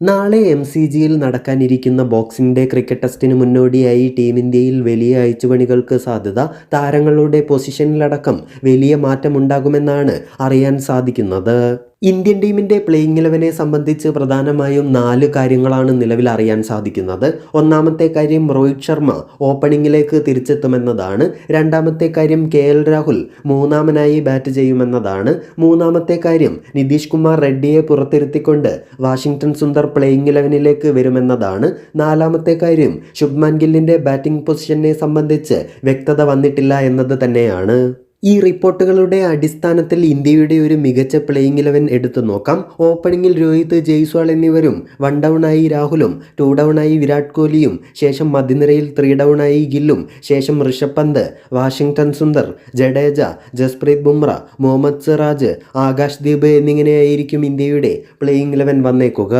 നാളെ M C ജിയിൽ നടക്കാനിരിക്കുന്ന ബോക്സിംഗ് ഡേ ക്രിക്കറ്റ് ടെസ്റ്റിന് മുന്നോടിയായി ടീം ഇന്ത്യയിൽ വലിയ അയച്ചുപണികൾക്ക് സാധ്യത താരങ്ങളുടെ പൊസിഷനിലടക്കം വലിയ മാറ്റമുണ്ടാകുമെന്നാണ് അറിയാൻ സാധിക്കുന്നത്. ഇന്ത്യൻ ടീമിന്റെ പ്ലേയിങ് ഇലവനെ സംബന്ധിച്ച് പ്രധാനമായും നാല് കാര്യങ്ങളാണ് നിലവിൽ അറിയാൻ സാധിക്കുന്നത്. ഒന്നാമത്തെ കാര്യം രോഹിത് ശർമ്മ ഓപ്പണിങ്ങിലേക്ക് തിരിച്ചെത്തുമെന്നതാണ്. രണ്ടാമത്തെ കാര്യം കെ എൽ രാഹുൽ മൂന്നാമനായി ബാറ്റ് ചെയ്യുമെന്നതാണ്. മൂന്നാമത്തെ കാര്യം നിതീഷ് കുമാർ റെഡ്ഡിയെ പുറത്തിരുത്തിക്കൊണ്ട് വാഷിംഗ്ടൺ സുന്ദർ പ്ലേയിങ് ഇലവനിലേക്ക് വരുമെന്നതാണ്. നാലാമത്തെ കാര്യം ശുഭ്മാൻ ഗില്ലിന്റെ ബാറ്റിംഗ് പൊസിഷനെ സംബന്ധിച്ച് വ്യക്തത വന്നിട്ടില്ല എന്നത് തന്നെയാണ്. ഈ റിപ്പോർട്ടുകളുടെ അടിസ്ഥാനത്തിൽ ഇന്ത്യയുടെ ഒരു മികച്ച പ്ലേയിങ് ഇലവൻ എടുത്തു നോക്കാം. ഓപ്പണിംഗിൽ രോഹിത് ജയ്സ്വാൾ എന്നിവരും വൺ ഡൗൺ ആയി രാഹുലും ടു ഡൗൺ ആയി വിരാട് കോഹ്ലിയും ശേഷം മധ്യനിരയിൽ ത്രീ ഡൗൺ ആയി ഗില്ലും ശേഷം ഋഷഭ് പന്ത് വാഷിംഗ്ടൺ സുന്ദർ ജഡേജ ജസ്പ്രീത് ബുംറ മുഹമ്മദ് സിറാജ് ആകാശ് ദീപ് എന്നിങ്ങനെയായിരിക്കും ഇന്ത്യയുടെ പ്ലേയിങ് ഇലവൻ വന്നേക്കുക.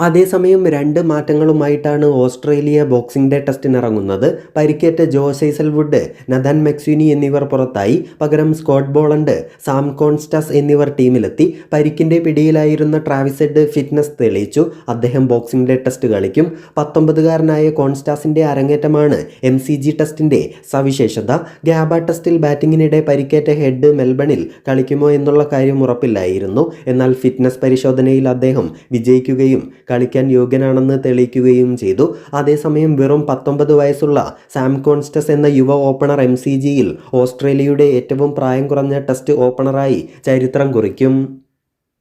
അതേസമയം രണ്ട് മാറ്റങ്ങളുമായിട്ടാണ് ഓസ്ട്രേലിയ ബോക്സിംഗ് ഡേ ടെസ്റ്റിനിറങ്ങുന്നത്. പരിക്കേറ്റ ജോസ് നദാൻ മെക്സ്വിനി എന്നിവർ പുറത്തായി. പകരം സ്കോട്ട് ബോളണ്ട് സാം കോൺസ്റ്റസ് എന്നിവർ ടീമിലെത്തി. പരിക്കിന്റെ പിടിയിലായിരുന്ന ട്രാവിസെഡ് ഫിറ്റ്നസ് തെളിയിച്ചു. അദ്ദേഹം ബോക്സിംഗ് ഡേ ടെസ്റ്റ് കളിക്കും. പത്തൊമ്പതുകാരനായ കോൺസ്റ്റാസിന്റെ അരങ്ങേറ്റമാണ് എം സി ജി ടെസ്റ്റിന്റെ സവിശേഷത. ഗ്യാബ ടെസ്റ്റിൽ ബാറ്റിങ്ങിനിടെ പരിക്കേറ്റ ഹെഡ് മെൽബണിൽ കളിക്കുമോ എന്നുള്ള കാര്യം ഉറപ്പില്ലായിരുന്നു. എന്നാൽ ഫിറ്റ്നസ് പരിശോധനയിൽ അദ്ദേഹം വിജയിക്കുകയും കളിക്കാൻ യോഗ്യനാണെന്ന് തെളിയിക്കുകയും ചെയ്തു. അതേസമയം വെറും പത്തൊമ്പത് വയസ്സുള്ള സാം കോൺസ്റ്റസ് എന്ന യുവ ഓപ്പണർ എം സി ജിയിൽ ഓസ്ട്രേലിയയുടെ ഏറ്റവും പ്രായം കുറഞ്ഞ ടെസ്റ്റ് ഓപ്പണറായി ചരിത്രം കുറിക്കും.